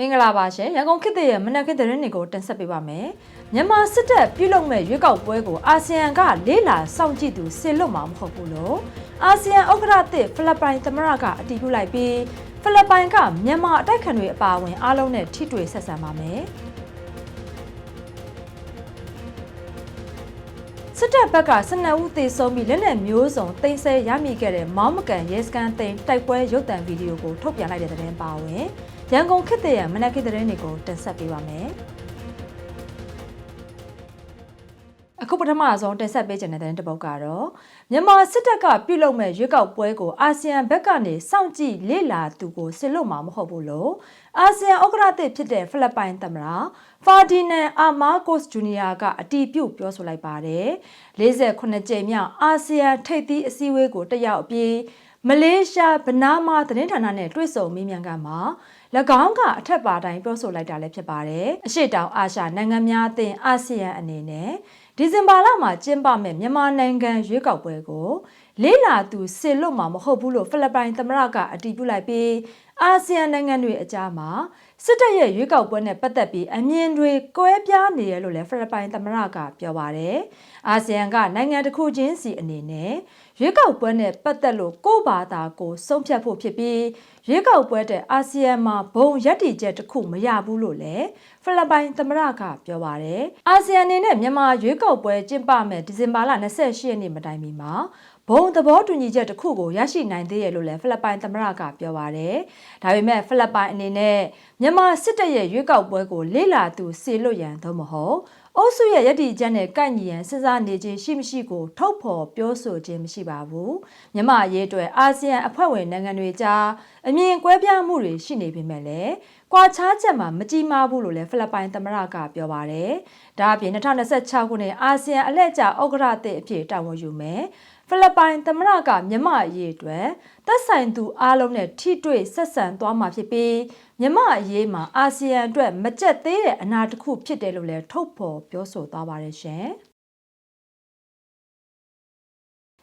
မင်္ဂလာပါရှင်ရန်ကုန်ခေတ်သစ်ရဲ့မနက်ခင်းသတင်းတွေကိုတင်ဆက်ပေးပါမယ်မြန်မာစစ်တပ်ပြုလုပ်မဲ့ရွေးကောက်ပွဲကိုအာဆီယံကလေးလာစောင့်ကြည့်သူဆင်လွတ်မှာမဟုတ်ဘူးလို့အာဆီယံဥက္ကဋ္ဌသစ်ဖိလစ်ပိုင်သမ္မတကအတည်ပြုလိုက်ပြီးဖိလစ်ပိုင်ကမြန်မာအတိုက်ခံတွေအပါအဝင်အားလုံးနဲ့ထိတွေ့ဆက်ဆံပါမယ်စစ်တပ်ဘက်က12ဦးသေဆုံးပြီးလက်နက်မျိုးစုံတင်ဆက်ရမိခဲ့တဲ့မောင်းမကန်ရဲစခန်းတင်တိုက်ပွဲရုပ်သံဗီဒီယိုကိုထုတ်ပြန်လိုက်တဲ့သတင်းပါဝင် ရန်ကုန်ခေတ်တရမနက်ခေတ်သတင်းတွေကိုတင်ဆက်ပေးပါမယ်အခုပထမဆုံးတင်ဆက်ပေးခြင်းတဲ့တဲ့ပုတ်ကတော့မြန်မာစစ်တပ်ကပြုလုပ်မဲ့ရွေးကောက်ပွဲကိုအာဆီယံဘက်ကနေစောင့်ကြည့်လေ့လာသူကိုဆစ်လို့မှာမဟုတ်ဘူးလို့အာဆီယံဥက္ကဋ္ဌသစ်ဖြစ်တဲ့ဖိလစ်ပိုင်သမ္မတဖာဒီနန်အာမာကိုစ်ဂျူနီယာကအတီးပြုတ်ပြောဆိုလိုက်ပါတယ်48ကြိမ်မြောက်အာဆီယံထိပ်သီးအစည်းအဝေးကိုတက်ရောက်ပြီးမလေးရှားဗနာမာသတင်းဌာနနဲ့တွေ့ဆုံမေးမြန်းကမှာ၎ င်းကအထက်ပါတိုင်းပြောဆိုလိုက်တာလည်းဖြစ်ပါတယ်။အရှိတောင်အာရှနိုင်ငံများအသင်းအာဆီယံအနေနဲ့ဒီဇင်ဘာလမှာကျင်းပမဲ့မြန်မာနိုင်ငံရွေးကောက်ပွဲကိုလေးလာသူဆစ်လွတ်မှာမဟုတ်ဘူးလို့ဖိလစ်ပိုင်သမ္မတကအတည်ပြုလိုက်ပြီးအာဆီယံနိုင်ငံတွေအကြားမှာ စစ်တပ်ရဲ့ရွေးကောက်ပွဲနဲ့ပတ်သက်ပြီးအမြင်တွေကွဲပြားနေရလို့လည်းဖိလစ်ပိုင်သမ္မတကပြောပါတယ်။အာဆီယံကနိုင်ငံတစ်ခုချင်းစီအနေနဲ့ရွေးကောက်ပွဲနဲ့ပတ်သက်လို့ကိုယ့်ဘာသာကိုဆုံးဖြတ်ဖို့ဖြစ်ပြီးရွေးကောက်ပွဲတဲ့အာဆီယံမှာဘုံရပ်တည်ချက်တစ်ခုမရဘူးလို့လည်းဖိလစ်ပိုင်သမ္မတကပြောပါတယ်။အာဆီယံအနေနဲ့မြန်မာရွေးကောက်ပွဲကျင်းပမယ်ဒီဇင်ဘာလ28ရက်နေ့မတိုင်မီမှာ ဘုံသဘောတူညီချက်တစ်ခုကိုရရှိနိုင်သေးရလို့လည်းဖိလစ်ပိုင်သမ္မတကပြောပါတယ်။ဒါပေမဲ့ဖိလစ်ပိုင်အနေနဲ့မြန်မာစစ်တပ်ရဲ့ရွေးကောက်ပွဲကိုလေ့လာသူစေလွတ်ရန်သို့မဟုတ်အုပ်စုရဲ့ယက်တီချက်နဲ့ကိုက်ညီရန်စဉ်းစားနေခြင်းရှိမရှိကိုထုတ်ဖော်ပြောဆိုခြင်းမရှိပါဘူး။မြမရေးအတွက်အာဆီယံအဖွဲ့ဝင်နိုင်ငံတွေကြားအမြင်ကွဲပြားမှုတွေရှိနေပေမဲ့လည်းကွာခြားချက်မှာမကြီးမားဘူးလို့လည်းဖိလစ်ပိုင်သမ္မတကပြောပါတယ်။ ဒါအပြင်2026ခုနှစ်အာဆီယံအလှည့်ကျဥက္ကဋ္ဌသစ်အဖြစ်တာဝန်ယူမယ်။ဖိလစ်ပိုင်သမ္မတကမြမအရေးအတွက်သက်ဆိုင်သူအားလုံးနဲ့ထိတွေ့ဆက်ဆံသွားမှာဖြစ်ပြီးမြမအရေးမှာအာဆီယံအတွက်မကြက်သေးတဲ့အနာတစ်ခုဖြစ်တယ်လို့လည်းထုတ်ဖော်ပြောဆိုသွားပါတယ်ရှင်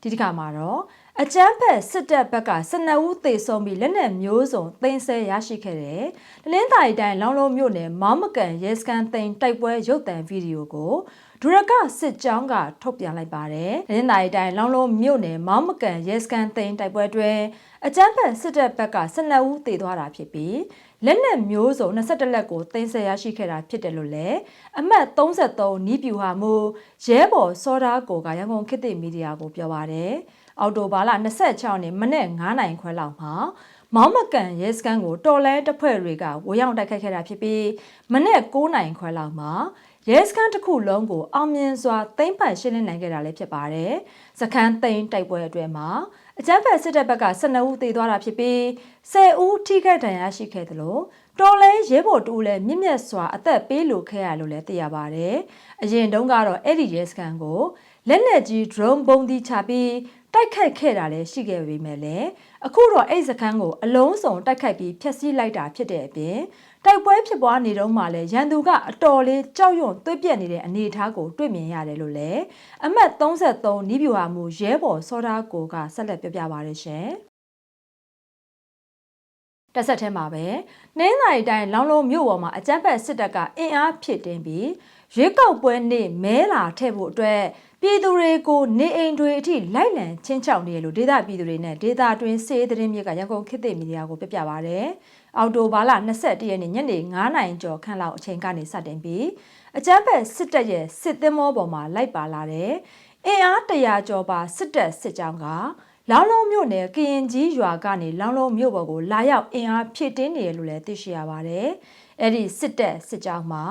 ဒီတစ်ခါမှာတော့ အကြမ်းဖက်စစ်တပ်ဘက်က12ဦးသေဆုံးပြီးလက်နက်မျိုးစုံသိမ်းဆည်းရရှိခဲ့တဲ့တလင်းတာရီတိုင်းလောင်းလုံးမြို့နယ်မောင်းမကန်ရဲစခန်းသိမ်းတိုက်ပွဲရုပ်သံဗီဒီယိုကိုဒူရကစစ်ကြောင်းကထုတ်ပြန်လိုက်ပါတယ်။တလင်းတာရီတိုင်းလောင်းလုံးမြို့နယ်မောင်းမကန်ရဲစခန်းသိမ်းတိုက်ပွဲတွင်အကြမ်းဖက်စစ်တပ်ဘက်က12ဦးသေသွားတာဖြစ်ပြီးလက်နက်မျိုးစုံ22လက်ကိုသိမ်းဆည်းရရှိခဲ့တာဖြစ်တယ်လို့လည်းအမှတ်33နီးပြူဟာမှုရဲဘော်စောဒါကိုကရန်ကုန်ခေတ်သစ်မီဒီယာကိုပြောပါတယ်။ အော်တိုဘာလ26ရက်နေ့မနေ့9နိုင်ခွဲလောက်မှာမောင်းမကန်ရဲစခန်းကိုတော်လဲတပ်ဖွဲ့တွေကဝေရောက်တိုက်ခိုက်ခဲ့တာဖြစ်ပြီးမနေ့9နိုင်ခွဲလောက်မှာရဲစခန်းတစ်ခုလုံးကိုအောင်မြင်စွာသိမ်းပိုက်ရှင်းလင်းနိုင်ခဲ့တာလည်းဖြစ်ပါတယ်။စခန်းသိမ်းတိုက်ပွဲအတွင်းမှာအကြမ်းဖက်စစ်တပ်ဘက်က12ဦးသေသွားတာဖြစ်ပြီး10ဦးထိခိုက်ဒဏ်ရာရှိခဲ့တယ်လို့တော်လဲရဲဘော်တူလည်းမြင့်မြတ်စွာအသက်ပေးလိုခဲ့ရလို့လည်းသိရပါတယ်။အရင်တုန်းကတော့အဲ့ဒီရဲစခန်းကိုလက်နက်ကြီး drone ပုံသီးချပြီး တိုက်ခိုက်ခဲ့တာလည်းရှိခဲ့ပေမဲ့လည်းအခုတော့အဲ့စခန်းကိုအလုံးစုံတိုက်ခိုက်ပြီးဖျက်ဆီးလိုက်တာဖြစ်တဲ့အပြင်တိုက်ပွဲဖြစ်ပွားနေတော့မှလည်းရန်သူကအတော်လေးကြောက်ရွံ့သွေးပြက်နေတဲ့အနေအထားကိုတွေ့မြင်ရတယ်လို့လည်းအမှတ်33နီးပြူဟာမှုရဲဘော်စောဒါကိုကဆက်လက်ပြောပြပါရရှင်တက်ဆက်ထဲမှာပဲနှင်းနိုင်တိုင်းလောင်းလုံးမြို့ပေါ်မှာအကြမ်းဖက်စစ်တပ်ကအင်အားဖြစ်တင်ပြီးရွေးကောက်ပွဲနေ့မဲလာထည့်ဖို့အတွက် ပြည်သူတွေကိုနေအိမ်တွေအထိလိုက်လံချင်းချောက်နေရလို့ဒေသပြည်သူတွေနဲ့ဒေသတွင်းစေးသတင်းမြစ်ကရန်ကုန်ခေတ်သစ်မီဒီယာကိုပြပြပါရယ်။အော်တိုဘာလ21ရက်နေ့ညနေ9နာရီကျော်ခန့်လောက်အချိန်ကနေစတင်ပြီးအကြမ်းဖက်စစ်တပ်ရဲ့စစ်သင်းမောပေါ်မှာလိုက်ပါလာတဲ့အင်အားတရာကျော်ပါစစ်တပ်စစ်ကြောင်းကလောင်းလုံးမြို့နယ်ကရင်ကြီးရွာကနေလောင်းလုံးမြို့ပေါ်ကိုလာရောက်အင်အားဖြည့်တင်းနေရလို့လည်းသိရှိရပါတယ်။အဲ့ဒီစစ်တပ်စစ်ကြောင်းမှာ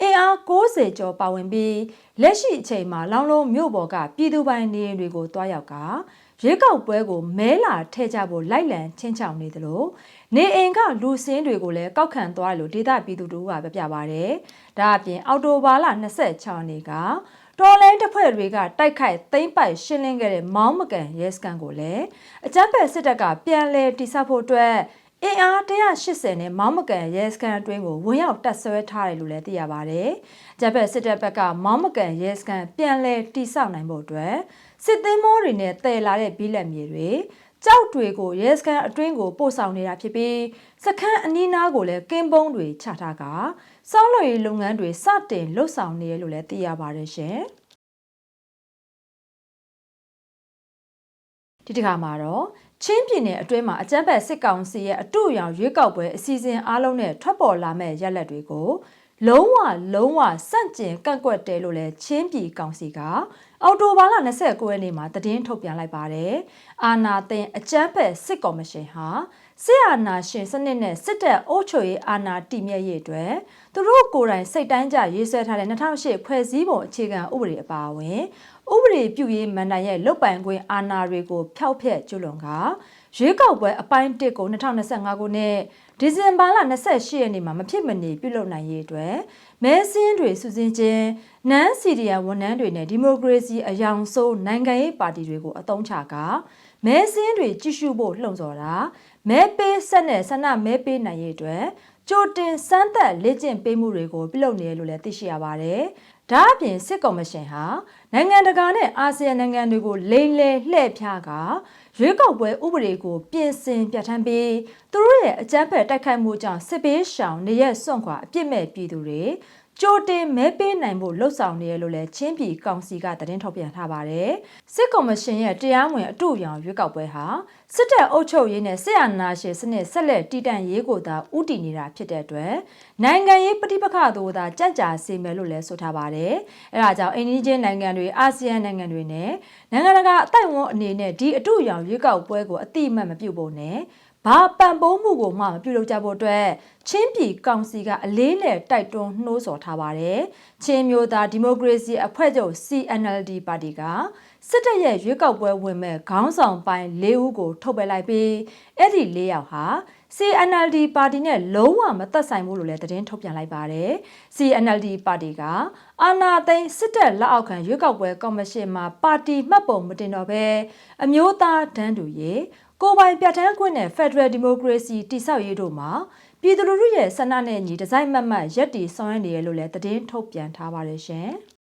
အင်အား60ကျော်ပါဝင်ပြီးလက်ရှိအချိန်မှာလောင်းလုံးမြို့ပေါ်ကပြည်သူပိုင်နေအိမ်တွေကိုတွားရောက်ကရွေးကောက်ပွဲကိုမဲလာထဲကြဖို့လိုက်လံချင်းချောင်နေသလိုနေအိမ်ကလူစင်းတွေကိုလည်းကောက်ခံသွားလို့ဒေသပြည်သူတို့ကပြပြပါဗျ။ဒါအပြင်အော်တိုဘာလ26ရက်နေ့ကတော်လိုင်းတပ်ဖွဲ့တွေကတိုက်ခိုက်သိမ်းပိုက်ရှင်းလင်းခဲ့တဲ့မောင်းမကန်ရဲစခန်းကိုလည်းအကြမ်းဖက်စစ်တပ်ကပြန်လည်တိစောက်ဖို့အတွက် အင်အား180နဲ့မောင်းမကန်ရဲစခန်းအတွင်းကိုဝင်ရောက်တပ်ဆွဲထားတယ်လို့လည်းသိရပါဗျ။ဂျပန်စစ်တပ်ဘက်ကမောင်းမကန်ရဲစခန်းပြန်လည်တိစောက်နိုင်ဖို့အတွက်စစ်သင်းမောတွေနဲ့တည်လာတဲ့ဘီလက်မြေတွေကြောက်တွေကိုရဲစခန်းအတွင်းကိုပို့ဆောင်နေတာဖြစ်ပြီးစခန်းအနီးနားကိုလည်းကင်းပုံးတွေချထားကစောင်းလို့ရေးလုပ်ငန်းတွေစတင်လှုပ်ဆောင်နေရလို့လည်းသိရပါတယ်ရှင်ဒီတစ်ခါမှာတော့ ချင်းပြည်နယ်အတွင်းမှာအကြမ်းဖက်စစ်ကောင်စီရဲ့အတူရောင်ရွေးကောက်ပွဲအစီအစဉ်အားလုံးနဲ့ထွက်ပေါ်လာမဲ့ရက်လက်တွေကိုလုံးဝလုံးဝစန့်ကျင်ကန့်ကွက်တယ်လို့လည်းချင်းပြည်ကောင်စီကအော်တိုဘာလ29ရက်နေ့မှာသတင်းထုတ်ပြန်လိုက်ပါတယ်။အာနာသိန်းအကြမ်းဖက်စစ်ကော်မရှင်ဟာစစ်အာဏာရှင်စနစ်နဲ့စစ်တပ်အုပ်ချုပ်ရေးအာဏာတည်မြဲရေးအတွက်သူတို့ကိုယ်တိုင်စိတ်တိုင်းကြရေးဆွဲထားတဲ့2008ဖွဲ့စည်းပုံအခြေခံဥပဒေအပါအဝင် ဥပဒေပြုရေးမန်တိုင်ရဲ့လုတ်ပိုင်ခွင့်အာဏာတွေကိုဖျောက်ဖျက်ကျွလွန်ကရွေးကောက်ပွဲအပိုင်း1ကို2025ခုနှစ်ဒီဇင်ဘာလ28ရက်နေ့မှာမဖြစ်မနေပြုလုပ်နိုင်ရေးအတွက်မဲစင်းတွေစုစည်းခြင်းနန်းစီရီယာဝန်ထမ်းတွေနဲ့ဒီမိုကရေစီအယောင်ဆိုးနိုင်ငံရေးပါတီတွေကိုအသုံးချကာမဲစင်းတွေကြည့်ရှုဖို့လှုံ့ဆော်တာမဲပေးဆက်နဲ့ဆန္ဒမဲပေးနိုင်ရေးအတွက်ကြိုတင်စမ်းသပ်လေ့ကျင့်ပေးမှုတွေကိုပြုလုပ်နေရလို့လည်းသိရှိရပါတယ်။ ဒါအပြင်စစ်ကော်မရှင်ဟာနိုင်ငံတကာနဲ့အာဆီယံနိုင်ငံတွေကိုလိမ့်လဲလှည့်ဖြားကရွေးကောက်ပွဲဥပဒေကိုပြင်ဆင်ပြဋ္ဌာန်းပြီးသူတို့ရဲ့အကြမ်းဖက်တိုက်ခိုက်မှုကြောင့်စစ်ပေးရှောင်နေရစွန့်ခွာအပြစ်မဲ့ပြည်သူတွေ ကြိုတင်မဲပေးနိုင်ဖို့လှုံ့ဆော်နေရလို့လည်းချင်းပြည်ကောင်စီကသတင်းထုတ်ပြန်ထားပါတယ်။စစ်ကော်မရှင်ရဲ့တရားဝင်အတူရောင်ရွေးကောက်ပွဲဟာစစ်တပ်အုပ်ချုပ်ရေးနဲ့စစ်အာဏာရှင်စနစ်ဆက်လက်တည်တံ့ရေးကိုသာဥတည်နေတာဖြစ်တဲ့အတွက်နိုင်ငံရေးပဋိပက္ခတို့သာကြံ့ကြာစေမယ်လို့လည်းဆိုထားပါတယ်။အဲဒါကြောင့်အိန္ဒိယနိုင်ငံတွေအာဆီယံနိုင်ငံတွေနဲ့နိုင်ငံတကာအသိုက်အဝန်းအနေနဲ့ဒီအတူရောင်ရွေးကောက်ပွဲကိုအတိအမှတ်မပြုဖို့နဲ့ ဘာပံပိုးမှုကိုမှမပြုလုပ်ကြဖို့အတွက်ချင်းပြည်ကောင်စီကအလေးနဲ့တိုက်တွန်းနှိုးဆော်ထားပါတယ်။ချင်းမျိုးသားဒီမိုကရေစီအဖွဲ့ချုပ် CNLD ပါတီကစစ်တပ်ရဲ့ရွေးကောက်ပွဲဝင်မဲ့ခေါင်းဆောင်ပိုင်း၄ဦးကို ထုတ်ပယ်လိုက်ပြီးအဲ့ဒီ၄ယောက်ဟာ CNLD ပါတီနဲ့လုံးဝမသက်ဆိုင်ဘူးလို့လည်းသတင်းထုတ်ပြန်လိုက်ပါတယ်။ CNLD ပါတီကအာဏာသိမ်းစစ်တပ်လက်အောက်ခံရွေးကောက်ပွဲကော်မရှင်မှာပါတီမှတ်ပုံမတင်တော့ဘဲအမျိုးသားတန်းတူရေး ကိုပိုင်ပြဋ္ဌာန်းခွင့်နဲ့ Federal Democracy တိဆောက်ရေးတို့မှာပြည်သူလူထုရဲ့ဆန္ဒနဲ့ညီဒီဇိုင်းမတ်မတ်ရက်တီဆောင်ရွက်နေရလို့လည်းသတင်းထုတ်ပြန်ထားပါတယ်ရှင်။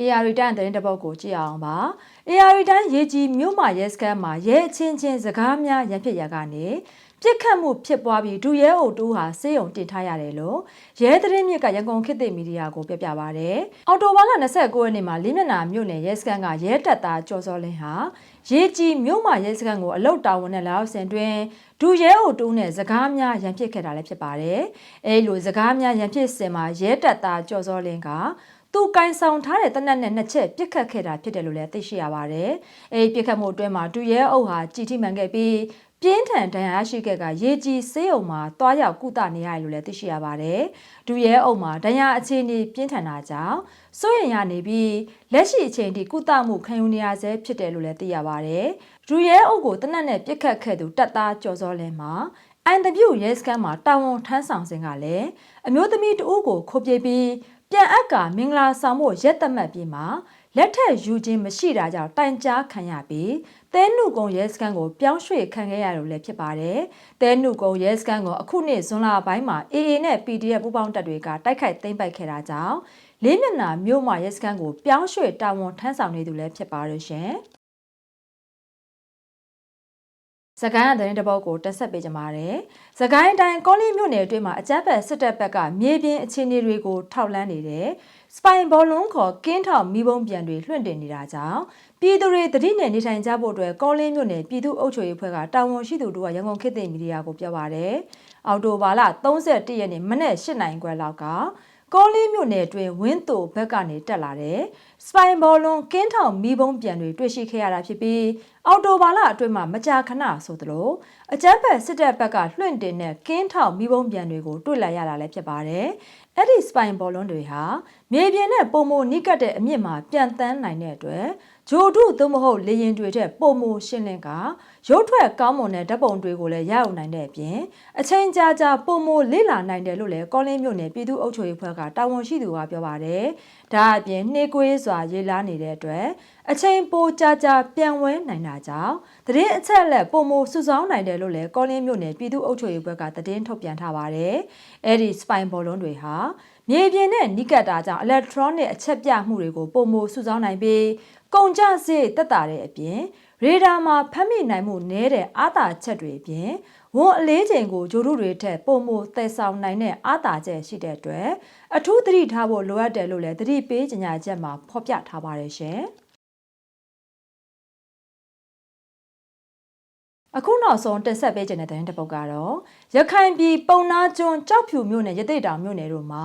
AR တန်တဲ့တပုတ်ကိုကြည့်အောင်ပါ AR တန်ရေကြီးမြို့မှာရဲစခန်းမှာရဲအချင်းချင်းစကားများရန်ဖြစ်ရကနေ ပြစ်ခတ်မှုဖြစ်ပွားပြီးဒူရဲအုပ်တူဟာစေယုံတင်ထားရတယ်လို့ရဲသတင်းမြစ်ကရန်ကုန်ခေတ်သစ်မီဒီယာကိုပြပြပါဗျ။အော်တိုဘာလ29ရက်နေ့မှာလင်းမျက်နှာမြို့နယ်ရဲစခန်းကရဲတပ်သားကျော်စောလင်းဟာရေကြီးမြို့မှာရဲစခန်းကိုအလုတ်တာဝန်နဲ့လာရောက်ဆင်တွင်ဒူရဲအုပ်တူနဲ့စကားများရန်ဖြစ်ခဲ့တာလည်းဖြစ်ပါတယ်။အဲလိုစကားများရန်ဖြစ်စင်မှာရဲတပ်သားကျော်စောလင်းကသူကင်ဆောင်ထားတဲ့တနက်နဲ့နှစ်ချက်ပြစ်ခတ်ခဲ့တာဖြစ်တယ်လို့လည်းသိရှိရပါတယ်။အဲဒီပြစ်ခတ်မှုအတွင်းမှာဒူရဲအုပ်ဟာကြည်ထိမှန်ခဲ့ပြီး ပြင်းထန်ဒဏ်ရာရှိခဲ့ကရေကြီးဆေးရုံမှာတွားရောက်ကုသနေရတယ်လို့လည်းသိရှိရပါတယ်။ဒူရဲအုပ်မှာဒဏ်ရာအခြေအနေပြင်းထန်တာကြောင့်စိုးရင်ရနေပြီးလက်ရှိအချိန်ထိကုသမှုခံယူနေရဆဲဖြစ်တယ်လို့လည်းသိရပါတယ်။ဒူရဲအုပ်ကိုတနက်နဲ့ပြစ်ခတ်ခဲ့သူတပ်သားကျော်စောလင်းမှာအန်တပြူရဲစခန်းမှာတာဝန်ထမ်းဆောင်စဉ်ကလည်းအမျိုးသမီးတဦးကိုခုတ်ပြေးပြီးပြန်အပ်ကမင်္ဂလာဆောင်ဖို့ရက်သက်မှတ်ပြီးမှ လက်ထက်ယူခြင်းမရှိတာကြောင့်တိုင်ကြားခံရပြီးတဲနုကုံရဲစခန်းကိုပြောင်းရွှေ့ခံခဲ့ရလို့လည်းဖြစ်ပါတယ်။တဲနုကုံရဲစခန်းကိုအခုနှစ်ဇွန်လပိုင်းမှာ AA နဲ့ PDF ပူးပေါင်းတပ်တွေကတိုက်ခိုက်သိမ်းပိုက်ခဲ့တာကြောင့်လေးမျက်နှာမြို့မှာရဲစခန်းကိုပြောင်းရွှေ့တာဝန်ထမ်းဆောင်နေသူလည်းဖြစ်ပါရရှင်။ စကိုင်းအသတင်းတပုတ်ကိုတက်ဆက်ပေးကြပါမယ်။စကိုင်းတိုင်းကောလင်းမြို့နယ်အတွင်းမှာအကြမ်းဖက်စစ်တပ်ဘက်ကမြေပြင်အခြေအနေတွေကိုထောက်လှမ်းနေတဲ့စပိုင်ဘောလုံးခေါ်ကင်းထောင်မိဘုံပြန်တွေလွှင့်တင်နေတာကြောင့်ပြည်သူတွေတတိနယ်နေထိုင်ကြဖို့အတွက်ကောလင်းမြို့နယ်ပြည်သူ့အုပ်ချုပ်ရေးဖွဲ့ကတာဝန်ရှိသူတို့ကရန်ကုန်ခေတ်သစ်မီဒီယာကိုပြောပါရယ်။အော်တိုဘာလ31ရက်နေ့မနက်8နိုင်ခွဲလောက်က ကောလင်းမြို့နယ်အတွင်းဝင်းတိုဘက်ကနေတက်လာတဲ့စပိုင်ဘောလုံးကင်းထောင်မိဘုံပြန်တွေတွေ့ရှိခဲ့ရတာဖြစ်ပြီးအော်တိုဘာလအတွင်းမှာမကြာခဏဆိုသလိုအကြမ်းဖက်စစ်တပ်ဘက်ကလွှင့်တင်တဲ့ကင်းထောင်မိဘုံပြန်တွေကိုတွေ့လာရတာလည်းဖြစ်ပါတယ်။အဲ့ဒီစပိုင်ဘောလုံးတွေဟာမြေပြင်နဲ့ပုံမနိကတ်တဲ့အမြင့်မှာပြန်တန်းနိုင်တဲ့အတွက် ဂျိုတုသို့မဟုတ်လေရင်တွေထက်ပုံမရှင်းလင်းကရုပ်ထွက်ကောင်းမွန်တဲ့ဓာတ်ပုံတွေကိုလည်းရအောင်နိုင်တဲ့အပြင်အချိန်ကြာကြာပုံမလေ့လာနိုင်တယ်လို့လည်းကောလင်းမြို့နယ်ပြည်သူ့အုပ်ချုပ်ရေးဖွဲ့ကတာဝန်ရှိသူကပြောပါတယ်။ဒါအပြင်နှေးကွေးစွာရေးလားနေတဲ့အတွက်အချိန်ပိုကြာကြာပြန်ဝဲနိုင်တာကြောင့်သတင်းအချက်အလက်ပုံမစုဆောင်းနိုင်တယ်လို့လည်းကောလင်းမြို့နယ်ပြည်သူ့အုပ်ချုပ်ရေးဘက်ကသတင်းထုတ်ပြန်ထားပါတယ်။အဲ့ဒီစပိုင်ဘောလုံးတွေဟာမြေပြင်နဲ့နိကတ်တာကြောင့် electronic အချက်ပြမှုတွေကိုပုံမစုဆောင်းနိုင်ပြီး ကုန်ကျစရိတ်တက်တာတဲ့အပြင်ရေဒါမှာဖမ်းမိနိုင်မှုနည်းတဲ့အာသာချက်တွေအပြင်ဝန်အလေးချိန်ကိုဂျိုရုတွေထက်ပုံမသယ်ဆောင်နိုင်တဲ့အာသာချက်ရှိတဲ့အတွက်အထူးသတိထားဖို့လိုအပ်တယ်လို့လည်းသတိပေးကြေညာချက်မှာဖော်ပြထားပါတယ်ရှင်။ အခုနောက်ဆုံးတက်ဆက်ပေးခြင်းတဲ့တဲ့တစ်ပုတ်ကတော့ရခိုင်ပြည်ပုံနာကျွန်းကြောက်ဖြူမြို့နယ်ရသိတောင်မြို့နယ်တို့မှာ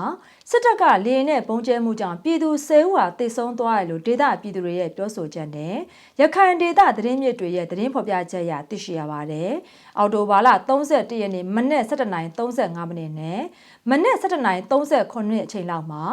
စစ်တပ်ကလေရင်နဲ့ပုံကျဲမှုကြောင့်ပြည်သူ၁၀ဦးဟာတိတ်ဆုံးသွားတယ်လို့ဒေသပြည်သူတွေရဲ့ပြောဆိုချက်နဲ့ရခိုင်ဒေသသတင်းမြစ်တွေရဲ့သတင်းဖော်ပြချက်အရသိရှိရပါတယ်။အော်တိုဘာလ31ရက်နေ့မနက်7:35မိနစ်နဲ့မနက်7:39မိနစ်အချိန်လောက်မှာ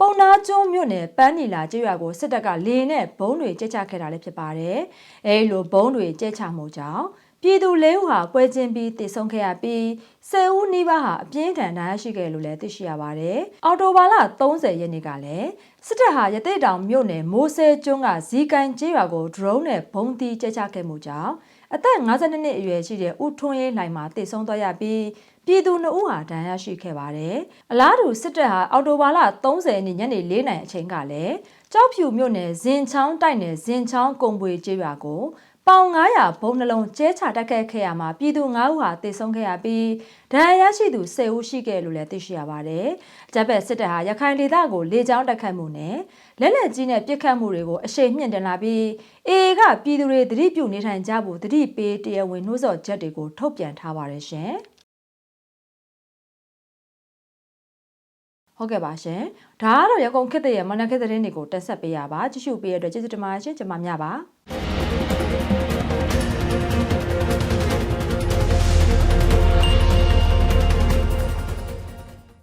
ပုံနာကျွန်းမြို့နယ်ပန်းနီလာကျေးရွာကိုစစ်တပ်ကလေရင်နဲ့ဘုံတွေကျဲချခဲ့တာလည်းဖြစ်ပါတယ်။အဲဒီလိုဘုံတွေကျဲချမှုကြောင့် ပြည်သူလေးဦးဟာပွဲချင်းပြီးတည်ဆုံခဲ့ရပြီးဆယ်ဦးနီးပါးဟာအပြင်းထန်ဒဏ်ရာရှိခဲ့လို့လည်းသိရှိရပါတယ်။အော်တိုဘာလ30ရက်နေ့ကလည်းစစ်တပ်ဟာရသေးတောင်မြို့နယ်မိုးဆဲကျွန်းကဇီကန်ကျေးရွာကို drone နဲ့ဘုံတီကျချခဲ့မှုကြောင့်အသက်52နှစ်အရွယ်ရှိတဲ့ဦးထွန်းရေးလှိုင်မှာတည်ဆုံသွားရပြီးပြည်သူနှုတ်ဟာဒဏ်ရာရှိခဲ့ပါတယ်။အလားတူစစ်တပ်ဟာအော်တိုဘာလ30ရက်နေ့ညနေ4နာရီအချိန်ကလည်းကြောက်ဖြူမြို့နယ်ဇင်ချောင်းတိုက်နယ်ဇင်ချောင်းကုံပွေကျေးရွာကို ပေါင်900ဘုံနှလုံးကျဲချတက်ခဲ့ခဲ့ရမှာပြည်သူ9ဦးဟာတေဆုံးခဲ့ရပြီးဒဏ်ရာရရှိသူ10ဦးရှိခဲ့လို့လည်းသိရှိရပါတယ်။ဂျပက်စစ်တပ်ဟာရခိုင်ဒေသကိုလေကြောင်းတိုက်ခတ်မှုနဲ့လက်လက်ကြီးနဲ့ပစ်ခတ်မှုတွေကိုအရှိန်မြင့်တင်လာပြီးအေကပြည်သူတွေသတိပြုနေထိုင်ကြဖို့သတိပေးတရားဝင်နှိုးဆော်ချက်တွေကိုထုတ်ပြန်ထားပါတယ်ရှင်။ဟုတ်ကဲ့ပါရှင်။ဒါကတော့ရကုံခစ်တဲ့ရမနက်ခစ်တဲ့သတင်းတွေကိုတက်ဆက်ပေးရပါကြည့်ရှုပေးရတဲ့ကျေးဇူးတင်ပါတယ်ရှင်ကျွန်မများပါ။